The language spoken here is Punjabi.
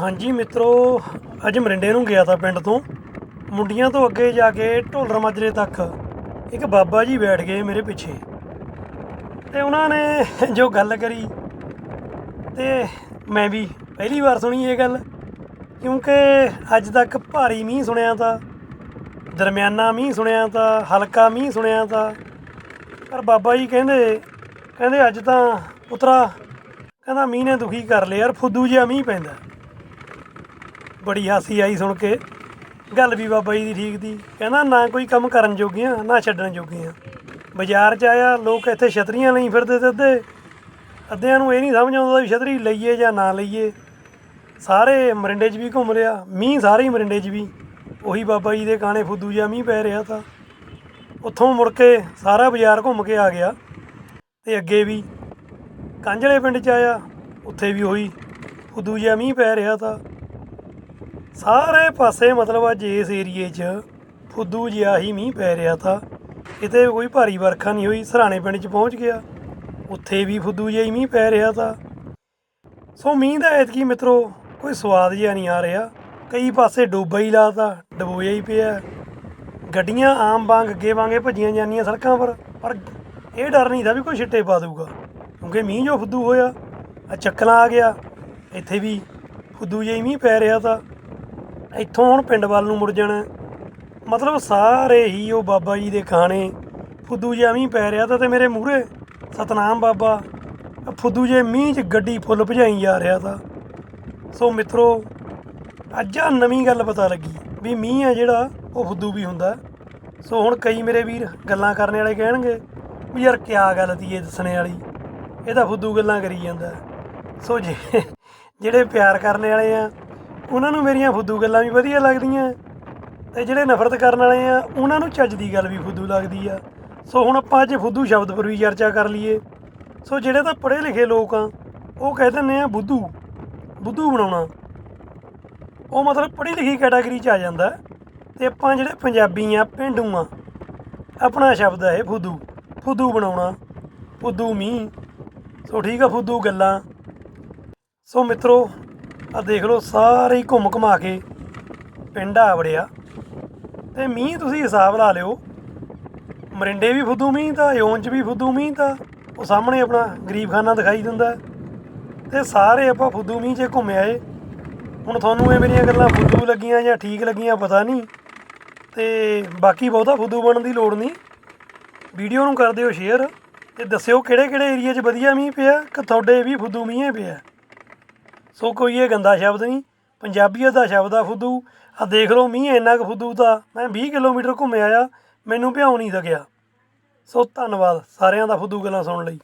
ਹਾਂਜੀ ਮਿੱਤਰੋ, ਅੱਜ ਮਰਿੰਡੇ ਨੂੰ ਗਿਆ ਤਾਂ ਪਿੰਡ ਤੋਂ। ਮੁੰਡੀਆਂ ਤੋਂ ਅੱਗੇ ਜਾ ਕੇ ਢੋਲਰ ਮਾਜਰੇ ਤੱਕ ਇੱਕ ਬਾਬਾ ਜੀ ਬੈਠ ਗਏ ਮੇਰੇ ਪਿੱਛੇ। ਤੇ ਉਹਨਾਂ ਨੇ ਜੋ ਗੱਲ ਕਰੀ, ਤੇ ਮੈਂ ਵੀ ਪਹਿਲੀ ਵਾਰ ਸੁਣੀ ਇਹ ਗੱਲ, ਕਿਉਂਕਿ ਅੱਜ ਤੱਕ ਭਾਰੀ ਮੀਂਹ ਸੁਣਿਆ ਤਾਂ, ਦਰਮਿਆਨਾ ਮੀਂਹ ਸੁਣਿਆ ਤਾਂ, ਹਲਕਾ ਮੀਂਹ ਸੁਣਿਆ ਤਾਂ। ਪਰ ਬਾਬਾ ਜੀ ਕਹਿੰਦੇ ਕਹਿੰਦੇ ਅੱਜ ਤਾਂ ਉਤਰਾ ਕਹਿੰਦਾ ਮੀਂਹ ਨੇ ਦੁਖੀ ਕਰ ਲਿਆ ਯਾਰ ਫੁੱਦੂ ਜਿਹਾ ਮੀਂਹ ਪੈਂਦਾ। ਬੜੀ ਹਾਸੀ ਆਈ ਸੁਣ ਕੇ। ਗੱਲ ਵੀ ਬਾਬਾ ਜੀ ਦੀ ਠੀਕ ਦੀ। ਕਹਿੰਦਾ ਨਾ ਕੋਈ ਕੰਮ ਕਰਨ ਜੋਗੀਆਂ, ਨਾ ਛੱਡਣ ਜੋਗੀਆਂ। ਬਾਜ਼ਾਰ 'ਚ ਆਇਆ, ਲੋਕ ਇੱਥੇ ਛਤਰੀਆਂ ਲਈ ਫਿਰਦੇ ਤੇ ਅੱਧੇ, ਅੱਧਿਆਂ ਨੂੰ ਇਹ ਨਹੀਂ ਸਮਝ ਆਉਂਦਾ ਵੀ ਛਤਰੀ ਲਈਏ ਜਾਂ ਨਾ ਲਈਏ। ਸਾਰੇ ਮਰਿੰਡੇ 'ਚ ਵੀ ਘੁੰਮ ਲਿਆ, ਮੀਂਹ ਸਾਰੇ ਹੀ ਮਰਿੰਡੇ 'ਚ ਵੀ। ਉਹੀ ਬਾਬਾ ਜੀ ਦੇ ਕਾਣੇ ਫੁੱਦੂ ਜਿਹਾ ਮੀਂਹ ਪੈ ਰਿਹਾ ਤਾਂ। ਉੱਥੋਂ ਮੁੜ ਕੇ ਸਾਰਾ ਬਾਜ਼ਾਰ ਘੁੰਮ ਕੇ ਆ ਗਿਆ। ਤੇ ਅੱਗੇ ਵੀ ਕਾਂਝਲੇ ਪਿੰਡ 'ਚ ਆਇਆ, ਉੱਥੇ ਵੀ ਉਹੀ ਫੁੱਦੂ ਜਿਹਾ ਮੀਂਹ ਪੈ ਰਿਹਾ ਤਾਂ। ਸਾਰੇ ਪਾਸੇ ਮਤਲਬ ਅੱਜ ਇਸ ਏਰੀਏ 'ਚ ਫੁੱਦੂ ਜਿਹਾ ਹੀ ਮੀਂਹ ਪੈ ਰਿਹਾ ਤਾ ਕਿਤੇ ਕੋਈ ਭਾਰੀ ਵਰਖਾ ਨਹੀਂ ਹੋਈ, ਸਰਾਣੇ ਪਿੰਡ 'ਚ ਪਹੁੰਚ ਗਿਆ। ਉੱਥੇ ਵੀ ਫੁੱਦੂ ਜਿਹਾ ਹੀ ਮੀਂਹ ਪੈ ਰਿਹਾ ਤਾ। ਸੋ ਮੀਂਹ ਦਾ ਐਤਕੀ ਮਿੱਤਰੋ ਕੋਈ ਸਵਾਦ ਜਿਹਾ ਨਹੀਂ ਆ ਰਿਹਾ। ਕਈ ਪਾਸੇ ਡੋਬਾ ਹੀ ਲਾਤਾ, ਡਬੋਇਆ ਹੀ ਪਿਆ। ਗੱਡੀਆਂ ਆਮ ਵਾਂਗ ਅੱਗੇ ਵਾਂਗੇ ਭੱਜੀਆਂ ਜਾਂਦੀਆਂ ਸੜਕਾਂ ਪਰ ਪਰ ਇਹ ਡਰ ਨਹੀਂ ਦਾ ਵੀ ਕੋਈ ਛਿੱਟੇ ਪਾ ਦੂਗਾ ਕਿਉਂਕਿ ਮੀਂਹ ਜੋ ਫੁੱਦੂ ਹੋਇਆ ਆ ਚੱਕਲਾਂ ਆ ਗਿਆ। ਇੱਥੇ ਵੀ ਫੁੱਦੂ ਜਿਹਾ ਹੀ ਮੀਂਹ ਪੈ ਰਿਹਾ ਤਾਂ। ਇੱਥੋਂ ਹੁਣ ਪਿੰਡ ਵੱਲ ਨੂੰ ਮੁੜ ਜਾਣਾ। ਮਤਲਬ ਸਾਰੇ ਹੀ ਉਹ ਬਾਬਾ ਜੀ ਦੇ ਖਾਣੇ। ਫੁੱਦੂ ਜਿਹਾ ਮੀਂਹ ਪੈ ਰਿਹਾ ਤਾਂ ਤੇ ਮੇਰੇ ਮੂਹਰੇ, ਸਤਨਾਮ ਬਾਬਾ। ਫੁੱਦੂ ਜੇ ਮੀਂਹ 'ਚ ਗੱਡੀ ਫੁੱਲ ਭਜਾਈ ਜਾ ਰਿਹਾ ਤਾਂ। ਸੋ ਮਿੱਤਰੋ, ਅੱਜ ਆ ਨਵੀਂ ਗੱਲ ਪਤਾ ਲੱਗੀ ਵੀ ਮੀਂਹ ਆ ਜਿਹੜਾ, ਉਹ ਫੁੱਦੂ ਵੀ ਹੁੰਦਾ। ਸੋ ਹੁਣ ਕਈ ਮੇਰੇ ਵੀਰ ਗੱਲਾਂ ਕਰਨ ਵਾਲੇ ਕਹਿਣਗੇ ਵੀ ਯਾਰ ਕਿਆ ਗੱਲ ਤੀ ਇਹ ਦੱਸਣੇ ਵਾਲੀ। ਇਹ ਤਾਂ ਫੁੱਦੂ ਗੱਲਾਂ ਕਰੀ ਜਾਂਦਾ। ਸੋ ਜੇ ਜਿਹੜੇ ਪਿਆਰ ਕਰਨ ਵਾਲੇ ਆ ਉਹਨਾਂ ਨੂੰ ਮੇਰੀਆਂ ਫੁੱਦੂ ਗੱਲਾਂ ਵੀ ਵਧੀਆ ਲੱਗਦੀਆਂ। ਤੇ ਜਿਹੜੇ ਨਫ਼ਰਤ ਕਰਨ ਵਾਲੇ ਆ, ਉਹਨਾਂ ਨੂੰ ਚੱਜ ਦੀ ਗੱਲ ਵੀ ਫੁੱਦੂ ਲੱਗਦੀ ਆ। ਸੋ ਹੁਣ ਆਪਾਂ ਅੱਜ ਫੁੱਦੂ ਸ਼ਬਦ ਪਰ ਵੀ ਚਰਚਾ ਕਰ ਲਈਏ। ਸੋ ਜਿਹੜੇ ਤਾਂ ਪੜ੍ਹੇ ਲਿਖੇ ਲੋਕ ਆ, ਉਹ ਕਹਿ ਦਿੰਦੇ ਆ ਬੁੱਧੂ ਬੁੱਧੂ ਬਣਾਉਣਾ। ਉਹ ਮਤਲਬ ਪੜ੍ਹੀ ਲਿਖੀ ਕੈਟਾਗਰੀ ਚ ਆ ਜਾਂਦਾ। ਹੈ। ਤੇ ਆਪਾਂ ਜਿਹੜੇ ਪੰਜਾਬੀ ਆ, ਪਿੰਡੂ ਆ, ਆਪਣਾ ਸ਼ਬਦ ਹੈ ਫੁੱਦੂ। ਫੁੱਦੂ ਬਣਾਉਣਾ, ਫੁੱਦੂ ਮੀਂਹ। ਸੋ ਠੀਕ ਆ ਫੁੱਦੂ ਗੱਲਾਂ। ਸੋ ਮਿੱਤਰੋ ਆ ਦੇਖ ਲਓ, ਸਾਰੇ ਹੀ ਘੁੰਮ ਘੁਮਾ ਕੇ ਪਿੰਡ ਆ ਵੜਿਆ। ਤੇ ਮੀਂਹ ਤੁਸੀਂ ਹਿਸਾਬ ਲਾ ਲਿਓ, ਮਰਿੰਡੇ ਵੀ ਫੁੱਦੂ ਮੀਂਹ ਤਾਂ ਯੋਨ ਚ ਵੀ ਫੁੱਦੂ ਮੀਂਹ ਤਾਂ, ਉਹ ਸਾਹਮਣੇ ਆਪਣਾ ਗਰੀਬਖਾਨਾ ਦਿਖਾਈ ਦਿੰਦਾ ਹੈ। ਤੇ ਸਾਰੇ ਆਪਾਂ ਫੁੱਦੂ ਮੀਂਹ 'ਚ ਘੁੰਮ ਆਏ। ਹੁਣ ਤੁਹਾਨੂੰ ਇਹ ਮੇਰੀਆਂ ਗੱਲਾਂ ਫੁੱਦੂ ਲੱਗੀਆਂ ਜਾਂ ਠੀਕ ਲੱਗੀਆਂ ਪਤਾ ਨਹੀਂ। ਤੇ ਬਾਕੀ ਬਹੁਤਾ ਫੁੱਦੂ ਬਣਨ ਦੀ ਲੋੜ ਨਹੀਂ। ਵੀਡੀਓ ਨੂੰ ਕਰ ਦਿਓ ਸ਼ੇਅਰ। ਤੇ ਦੱਸਿਓ ਕਿਹੜੇ ਕਿਹੜੇ ਏਰੀਆ 'ਚ ਵਧੀਆ ਮੀਂਹ ਪਿਆ, ਕਿ ਤੁਹਾਡੇ ਵੀ ਫੁੱਦੂ ਮੀਂਹ ਪਿਆ। ਸੋ ਕੋਈ ਇਹ ਗੰਦਾ ਸ਼ਬਦ ਨਹੀਂ ਪੰਜਾਬੀਅਤ ਦਾ ਸ਼ਬਦ ਆ ਫੁੱਦੂ। ਆ ਦੇਖ ਲਓ, ਮੀਂਹ ਇੰਨਾ ਕੁ ਫੁੱਦੂ ਤਾਂ ਮੈਂ 20 ਕਿਲੋਮੀਟਰ ਘੁੰਮਿਆ ਆ, ਮੈਨੂੰ ਭਿਆਉ ਨਹੀਂ ਸਕਿਆ ਸੋ ਧੰਨਵਾਦ ਸਾਰਿਆਂ ਦਾ ਫੁੱਦੂ ਗੱਲਾਂ ਸੁਣਨ ਲਈ।